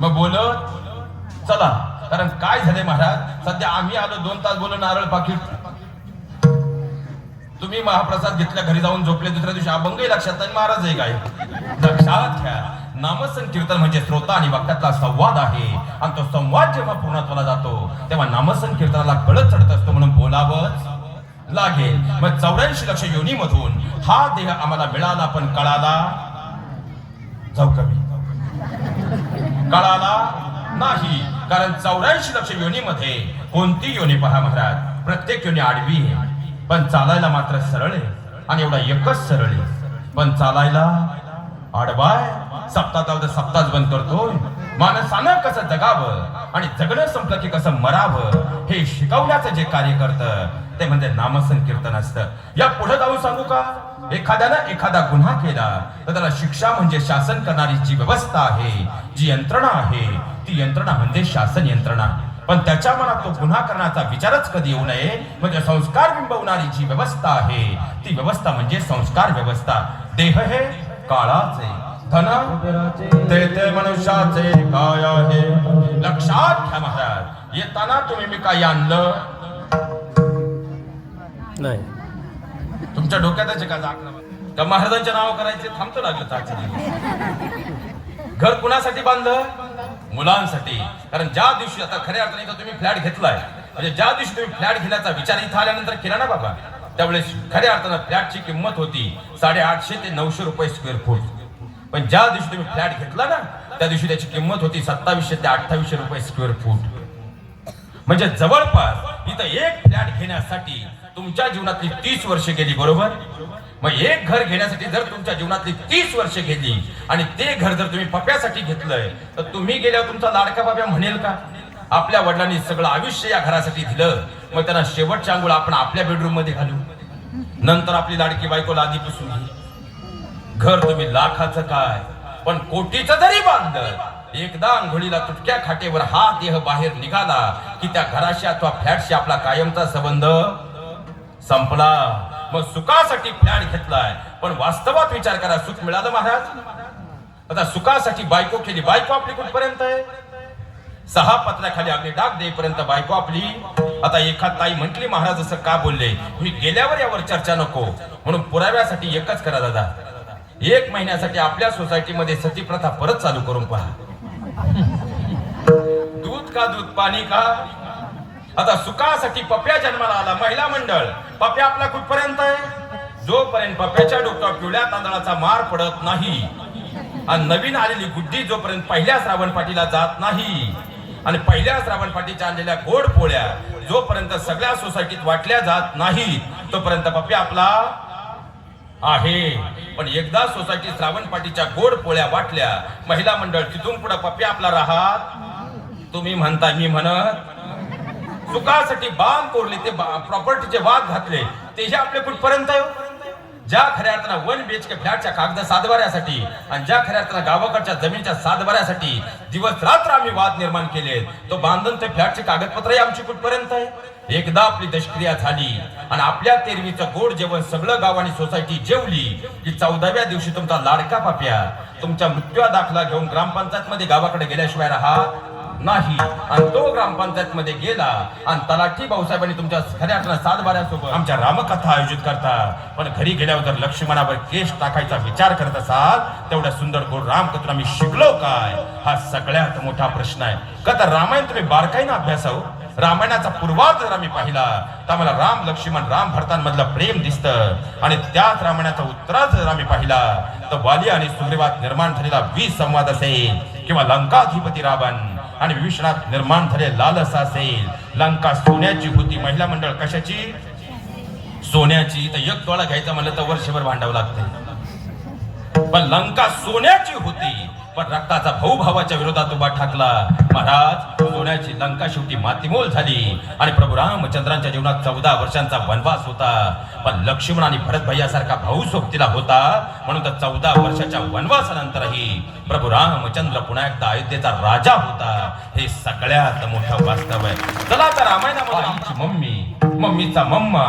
मग बोलत चला. कारण काय झाले महाराज? सध्या आम्ही आलो दोन तास बोलून नारळ पाकिट. तुम्ही महाप्रसाद घेतल्या घरी जाऊन झोपले दुसऱ्या दिवशी अभंगही लक्षात आणि महाराज आहे. काय लक्षात घ्या. नामसंकीर्तन म्हणजे श्रोता आणि वक्त्यातला संवाद आहे. आणि तो संवाद जेव्हा पूर्णत्वाला जातो तेव्हा नामसंकीर्तनाला कळत चढत असतो म्हणून बोलावंच लागेल. मग चौऱ्याऐंशी लक्ष योनीमधून हा देह आम्हाला मिळाला पण कळाला? जाऊ कमी कळाला नाही. कारण चौऱ्याऐंशी लक्ष योनीमध्ये कोणती योनी पहा महाराज? प्रत्येक योनी आडवी आहे. पण चालायला मात्र सरळ आहे. आणि एवढा एकच सरळ आहे. पण चालायला आडवाय सप्ताह तर सप्ताह बंद करतोय. माणसानं कसं जगावं आणि जगणं संपलं की कसं मरावं हे शिकवण्याचं जे कार्य करतं ते म्हणजे नामसंकीर्तन असतं. या पुढे जाऊन सांगू का? एखाद्यानं एखादा गुन्हा केला तर त्याला शिक्षा म्हणजे शासन करणारी जी व्यवस्था आहे जी यंत्रणा आहे ती यंत्रणा म्हणजे शासन यंत्रणा. पण त्याच्या मनात तो गुन्हा करण्याचा विचारच कधी येऊ नये? म्हणजे संस्कार बिंबवणारी जी व्यवस्था आहे ती व्यवस्था म्हणजे संस्कार व्यवस्था. देह हे काळाचे. धन। ते ते मनुष्याचे काय आहे? लक्षात घ्या महाराज. येताना तुम्ही मी काय आणलं? नाही. तुमच्या डोक्यातच का जाग महाराजांच्या नाव करायचे थांबतो लागलं चाचणी. घर कुणासाठी बांधलं? मुलांसाठी. कारण ज्या दिवशी आता खऱ्या अर्थाने तुम्ही फ्लॅट घेतलाय म्हणजे ज्या दिवशी तुम्ही फ्लॅट घेण्याचा विचार इथं आल्यानंतर केला ना बाबा त्यावेळेस खऱ्या अर्थानं फ्लॅटची किंमत होती साडेआठशे ते नऊशे रुपये स्क्वेअर फूट पण ज्या दिवशी तुम्ही फ्लॅट घेतला ना त्या दिवशी त्याची किंमत होती सत्तावीसशे ते अठ्ठावीसशे रुपये स्क्वेअर फूट म्हणजे जवळपास इथं एक फ्लॅट घेण्यासाठी तुमच्या जीवनातली तीस वर्ष गेली बरोबर? मग एक घर घेण्यासाठी जर तुमच्या जीवनातली तीस वर्ष गेली आणि ते घर जर तुम्ही पप्यासाठी घेतलंय तर तुम्ही गेल्यावर तुमचा लाडका बाब्या म्हणेल का? आपल्या वडिलांनी सगळं आयुष्य या घरासाठी दिलं मग त्यांना शेवटच्या आंघोळ आपण आपल्या बेडरूममध्ये घालू. नंतर आपली लाडकी बायको लादी पुसून घे. घर तुम्ही लाखाचं काय? पण कोटीच जरी बांधलं एकदा आंघोळीला तुटक्या खाटेवर हा देह बाहेर निघाला की त्या घराशी अथवा फ्लॅटशी आपला कायमचा संबंध? संपला. मग सुखासाठी फ्लॅट घेतलाय. पण वास्तवात विचार करा सुख मिळालं महाराज? आता सुखासाठी बायको केली बायको आपली कुठपर्यंत आहे? सहा पत्राखाली आपली डाग देईपर्यंत बायको आपली. आता एखाद ताई म्हटली महाराज असं का बोलले? मी गेल्यावर यावर चर्चा नको. म्हणून पुराव्यासाठी एकच करा दादा. एक महिन्यासाठी आपल्या सोसायटीमध्ये सती प्रथा परत चालू करून पहा. दूध का दूध पाणी का? आता सुखासाठी पप्या जन्माला आला महिला मंडळ. पप्या आपला कुठपर्यंत आहे? जोपर्यंत पप्याच्या डोक्यावर पिवळ्या तांदळाचा मार पडत नाही आणि नवीन आलेली गुड्डी जोपर्यंत पहिल्या श्रावण पाठीला जात नाही आणि पहिल्या श्रावण पाठीच्या आणलेल्या गोड पोळ्या जोपर्यंत सगळ्या सोसायटीत वाटल्या जात नाही तोपर्यंत पप्या आपला आहे. पण एकदा सोसायटी श्रावण पाटीच्या गोड पोळ्या वाटल्या महिला मंडळ तिथून पुढे पप्पी आपला राहत. तुम्ही म्हणता मी म्हणत. सुखासाठी बांध कोरले ते प्रॉपर्टीचे वाद घातले. तेही आपले कुठपर्यंत येऊ ज्या खऱ्या अर्थानं वन बीएचके फ्लॅटच्या कागद सातबाऱ्यासाठी आणि ज्या खऱ्या अर्थानं गावाकडच्या जमीनच्या सातबाऱ्यासाठी दिवस रात्र आम्ही वाद निर्माण केले तो बांधून ते फ्लॅटचे कागदपत्रही आमची कुठपर्यंत आहे? एकदा आपली दशक्रिया झाली आणि आपल्या तेरवीचं गोड जेवण सगळं गाव आणि सोसायटी जेवली की चौदाव्या दिवशी तुमचा लाडका पाप्या तुमच्या मृत्यू दाखला घेऊन ग्रामपंचायत मध्ये गावाकडे गेल्याशिवाय राहा नाही. आणि तो ग्रामपंचायत मध्ये गेला आणि तलाठी भाऊसाहेबांनी तुमच्या खऱ्या अर्थानं सातबाऱ्यासोबत आमच्या रामकथा आयोजित करता. पण घरी गेल्यावर जर लक्ष्मणावर केस टाकायचा विचार करत असाल तेवढ्या सुंदर गोड रामकथून आम्ही शिकलो काय? हा सगळ्यात मोठा प्रश्न आहे. का तर रामायण तुम्ही बारकाईनं अभ्यास रामायणाचा पूर्वार्ध जर आम्ही पाहिला तर आम्हाला राम लक्ष्मण राम भरतांमधलं प्रेम दिसतं. आणि त्याच रामायणाचा उत्तरार्ध जर आम्ही पाहिला तर वाली आणि सुग्रीवात निर्माण झालेला वीज संवाद असेल किंवा लंकाधिपती रावण. आणि विभीषणात निर्माण झाले. लालस असेल लंका सोन्याची होती महिला मंडळ. कशाची? सोन्याची. तर एक तोळा घ्यायचा म्हणलं तर वर्षभर भांडावं लागते पण लंका सोन्याची होती. पण रक्ताचा भाऊ भावाच्या विरोधात उभा ठाकला. महाराज सोन्याची लंका शेवटी मातीमोल झाली आणि प्रभू रामचंद्रांच्या जीवनात चौदा वर्षांचा वनवास होता. पण लक्ष्मण आणि भरत भैयासारखा भाऊ सोबतीला होता म्हणून तर चौदा वर्षाच्या वनवासानंतरही प्रभू रामचंद्र पुन्हा एकदा अयोध्येचा राजा होता. हे सगळ्यात मोठं वास्तव आहे. चला तर रामायणामध्ये मम्मी मम्मीचा मम्मा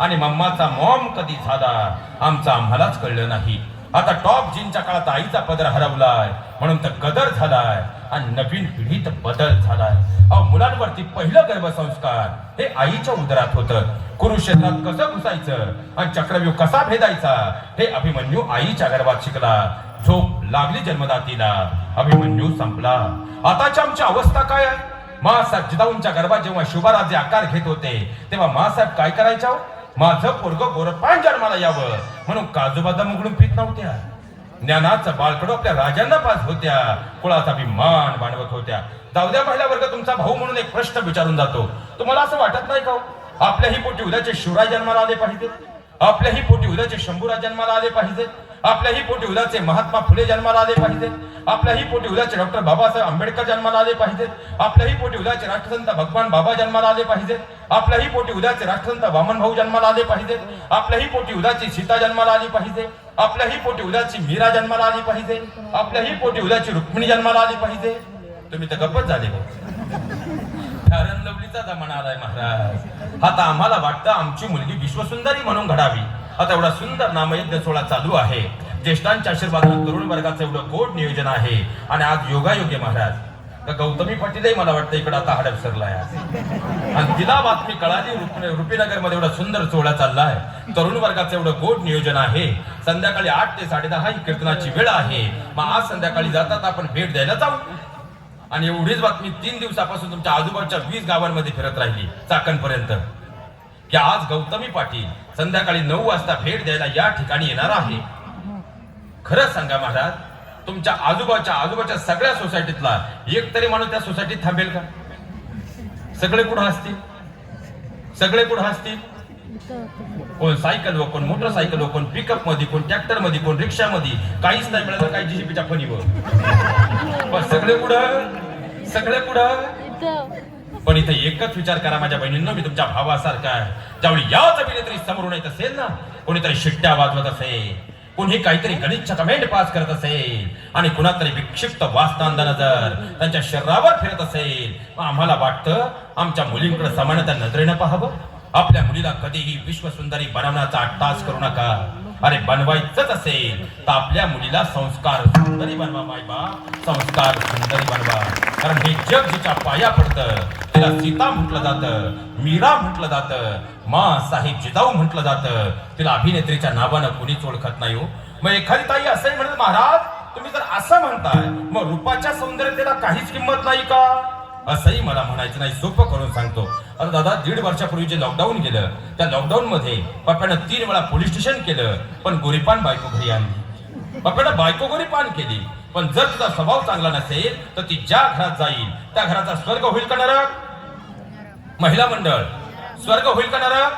आणि मम्माचा मॉम कधी झाला आमचा आम्हालाच कळलं नाही. आता टॉप जीनच्या काळात आईचा पदर हरवलाय. म्हणून तर गदर झालाय आणि नवीन पिढीत बदल झालाय. अहो मुलांवरती पहिलं गर्भसंस्कार हे आईच्या उदरात होतं. कुरुक्षेत्रात कसं घुसायचं आणि चक्रव्यूह कसा भेदायचा हे अभिमन्यू आईच्या गर्भात शिकला. झोप लागली जन्मदातीला. अभिमन्यू संपला. आताची आमची अवस्था काय आहे? मासाहेब जिदाऊंच्या गर्भात जेव्हा शुभाराजे आकार घेत होते तेव्हा मासाहेब काय करायच्या हो? माझं पोरग गोरपान जन्माला यावं. म्हणून काजू बदाम उघडून पित नव्हत्या. ज्ञानाचा बाळकडो आपल्या राजांना पास होत्या. कुळाचा अभिमान बांधवत होत्या. दावद्या द्या महिला वर्ग तुमचा भाऊ म्हणून एक प्रश्न विचारून जातो. तुम्हाला असं वाटत नाही का हो? आपल्याही पोटी उद्याचे शिवराय जन्माला आले पाहिजेत. आपल्याही पोटी उद्याचे शंभूराज जन्माला आले पाहिजेत. आपल्याही पोटी उद्याचे महात्मा फुले जन्माला आले पाहिजेत आपल्याही पोटी उद्याचे डॉक्टर बाबासाहेब आंबेडकर जन्माला आले पाहिजेत आपल्याही पोटी उद्याचे राष्ट्रसंत भगवान बाबा जन्माला आले पाहिजेत आपल्याही पोटी उद्याचे राष्ट्रसंत वामन भाऊ जन्माला आले पाहिजेत आपल्याही पोटी उद्याची सीता जन्माला आली पाहिजे. आपल्याही पोटी उद्याची मीरा जन्माला आली पाहिजे. आपल्याही पोटी उद्याची रुक्मिणी जन्माला आली पाहिजे. तुम्ही तर गप्पच झाले हो लवलीचा जमाना आलाय महाराज. आता आम्हाला वाटतं आमची मुलगी विश्वसुंदरी म्हणून घडावी. आता एवढा सुंदर नामयज्ञ सोहळा चालू आहे. ज्येष्ठांच्या आशीर्वादात तरुण वर्गाचं एवढं गोड नियोजन आहे. आणि आज योगायोग्य महाराज. तर गौतमी पाटीलही मला वाटतं इकडे आता हडप सरलाय. आणि तिला बातमी कळाली रुपीनगरमध्ये एवढा सुंदर सोहळा चाललाय. तरुण वर्गाचं एवढं गोड नियोजन आहे. संध्याकाळी आठ ते साडेदहा ही कीर्तनाची वेळ आहे. मग आज संध्याकाळी जातात आपण भेट द्यायला जाऊ. आणि एवढीच बातमी तीन दिवसापासून तुमच्या आजूबाजूच्या वीस गावांमध्ये फिरत राहिली चाकणपर्यंत. की आज गौतमी पाटील संध्याकाळी नऊ वाजता भेट द्यायला या ठिकाणी येणार आहे. खरं सांगा महाराज तुमच्या आजोबाच्या आजोबाच्या सगळ्या सोसायटीतला एक तरी माणूस त्या सोसायटीत थांबेल का? सगळे कुठं असतील सगळे कुठं असतील कोण सायकल व कोण मोटरसायकल व कोण पिकअपमध्ये कोण ट्रॅक्टरमध्ये कोण रिक्षा मध्ये काहीच नाही मिळालं काही जीसीबीच्या फणीवर पण सगळे कुठं? सगळे कुठं? पण इथे एकच विचार करा माझ्या बहिणींना मी तुमच्या भावासारखा आहे. ज्यावेळी याच अभिनेत्री समोरून येत असेल ना कोणीतरी शिट्ट्या वाजवत असेल कोणी काहीतरी गणितच्या कमेंट पास करत असेल आणि कुणातरी विक्षिप्त वासनांदा नजर त्यांच्या शरीरावर फिरत असेल आम्हाला वाटतं आमच्या मुलींकडे समानता नजरेनं पाहावं. आपल्या मुलीला कधीही विश्वसुंदरी बनवण्याचा अट्टास करू नका. अरे बनवायचंच असेल तर आपल्या मुलीला संस्कार सुंदरी बनवा मायबा. संस्कार सुंदरी बनवा. कारण हे जग जिच्या पाया पडतं. त्याला सीता म्हटलं जातं मीरा म्हटलं जातं मा साहेब जिजाऊ म्हटलं जातं. तिला अभिनेत्रीच्या नावानं कोणीच ओळखत नाही हो. मग एखादी ताई असंही म्हणत महाराज तुम्ही जर असं म्हणताय मग रूपाच्या सौंदर्यतेला काहीच किंमत नाही का? असंही मला म्हणायचं नाही सोपं करून सांगतो. अरे दादा दीड वर्षापूर्वी जे लॉकडाऊन गेलं त्या लॉकडाऊन मध्ये पप्पानं तीन वेळा पोलीस स्टेशन केलं पण गोरीपान बायको घरी आणली. पप्पानं बायको गोरीपान केली पण जर तिचा स्वभाव चांगला नसेल तर ती ज्या घरात जाईल त्या घराचा स्वर्ग होईल का नरक? महिला मंडळ स्वर्ग होईल का नरक?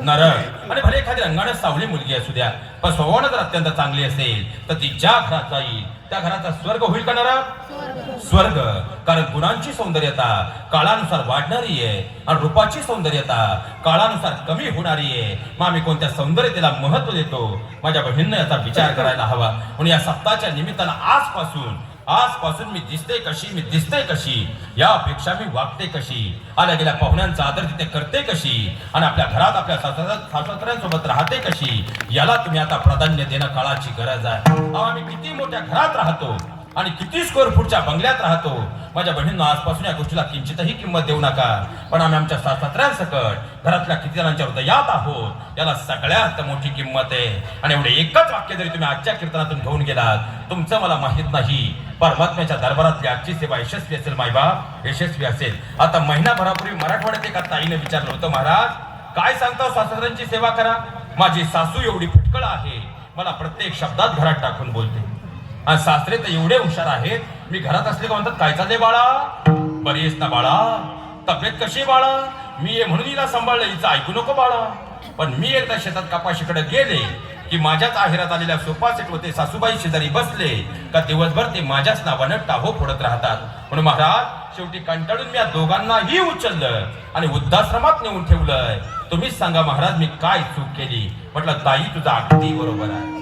नरक. आणि भले एखादी रंगाने सावली मुलगी असू द्या पण स्वभावानं जर अत्यंत चांगली असेल तर ती ज्या घरात जाईल त्या घराचा स्वर्ग होईल का नरक? स्वर्ग. कारण गुणांची सौंदर्यता काळानुसार वाढणारी आहे आणि रूपाची सौंदर्यता काळानुसार कमी होणारी आहे. मग आम्ही कोणत्या सौंदर्यतेला महत्त्व देतो? माझ्या बहिणीनं याचा विचार करायला हवा. म्हणून या सप्ताहाच्या निमित्तानं आजपासून आजपासून मी दिसते कशी मी दिसते कशी यापेक्षा मी वागते कशी आल्या गेल्या पाहुण्यांचा आदर तिथे करते कशी आणि आपल्या घरात आपल्या सासऱ्यांसोबत राहते कशी याला तुम्ही आता प्राधान्य देणं काळाची गरज आहे. आम्ही किती मोठ्या घरात राहतो. आणि किती स्क्वेअर फूटच्या बंगल्यात राहतो. माझ्या बहिणींना आजपासून या गोष्टीला किंचितही किंमत देऊ नका. पण आम्ही आमच्या सासऱ्यांसकट घरातल्या किती जणांच्या हृदयात आहोत याला सगळ्यात मोठी किंमत आहे. आणि एवढे एकच वाक्य जरी तुम्ही आजच्या कीर्तनातून घेऊन गेलात तुमचं मला माहीत नाही. परमात्म्याच्या दरबारातली आजची सेवा यशस्वी असेल मायबाप यशस्वी असेल. आता महिनाभरापूर्वी मराठवाड्यात एका ताईने विचारलं होतं महाराज काय सांगता सासऱ्यांची सेवा करा? माझी सासू एवढी फुटकळ आहे. मला प्रत्येक शब्दात घरात टाकून बोलते. आणि सासरे तर एवढे हुशार आहेत मी घरात असले का म्हणतात काय चालले बाळा? बरी आहेस ना बाळा. तब्येत कशी बाळा? मी ये म्हणून हिला सांभाळलं हिचं ऐकू नको बाळा. पण मी एकदा शेतात कपाशीकडे गेले की माझ्याच आहेरात आलेल्या सोफा सेट होते सासूबाई शेजारी बसले का दिवसभर ते माझ्याच नावानं टाहो फोडत राहतात. म्हणून महाराज शेवटी कंटाळून मी या दोघांनाही उचललं आणि वृद्धाश्रमात नेऊन ठेवलंय. तुम्हीच सांगा महाराज मी काय चूक केली? म्हटलं ताई तुझा अगदी बरोबर आहे.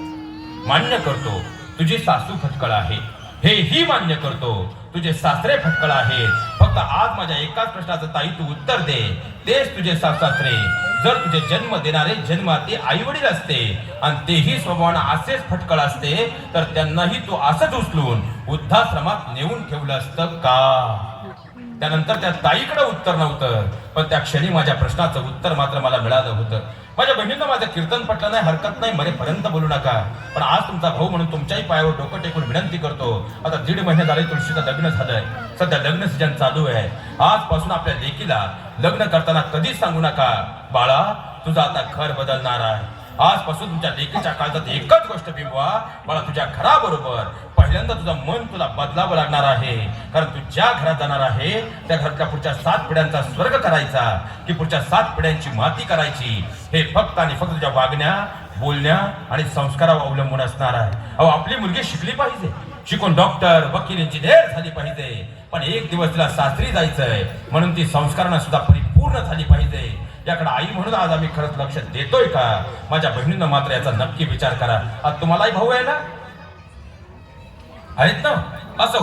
मान्य करतो. तुझे सासू फटकळ आहे. हेही मान्य करतो. तुझे सासरे फटकळ आहेत. फक्त आज माझ्या एकाच प्रश्नाचं ताई तू उत्तर दे. तेच तुझे सासरे. जर तुझे जन्म देणारे जन्माते आई वडील असते आणि तेही स्वभावानं असेच फटकळ असते तर त्यांनाही तू असंच उचलून वृद्धाश्रमात नेऊन ठेवलं असतं का? त्यानंतर त्या ताईकडे उत्तर नव्हतं. पण त्या क्षणी माझ्या प्रश्नाचं उत्तर मात्र मला मिळालं होतं. माझ्या बहिणीनं माझं कीर्तन पटलं नाही हरकत नाही मरेपर्यंत बोलू नका. पण आज तुमचा भाऊ म्हणून तुमच्याही पायावर डोकं टेकून विनंती करतो. आता दीड महिने झाले तुळशीचं लग्न झालंय. सध्या लग्न सीजन चालू आहे. आजपासून आपल्या लेकीला लग्न करताना कधीच सांगू नका. बाळा तुझा आता घर बदलणार आहे. आजपासून तुमच्या लेकीच्या काळजात एकच गोष्ट बिंबवा मला तुझ्या घराबरोबर पहिल्यांदा तुझं मन तुला बदलावं लागणार आहे. कारण तू ज्या घरात जाणार आहे त्या घरातल्या पुढच्या सात पिढ्यांचा स्वर्ग करायचा की पुढच्या सात पिढ्यांची माती करायची. हे फक्त आणि फक्त तुझ्या वागण्या बोलण्या आणि संस्कारावर अवलंबून असणार आहे. अहो आपली मुलगी शिकली पाहिजे. शिकून डॉक्टर वकील इंजिनियर झाली पाहिजे. पण एक दिवस तिला सासरी जायचंय. म्हणून ती संस्कारांना सुद्धा परिपूर्ण झाली पाहिजे. याकडे आई म्हणून आज आम्ही खरंच लक्ष देतोय का? माझ्या बहिणीनं मात्र याचा नक्की विचार करा. आज तुम्हालाही भाऊ आहे ना? आहेत ना? असं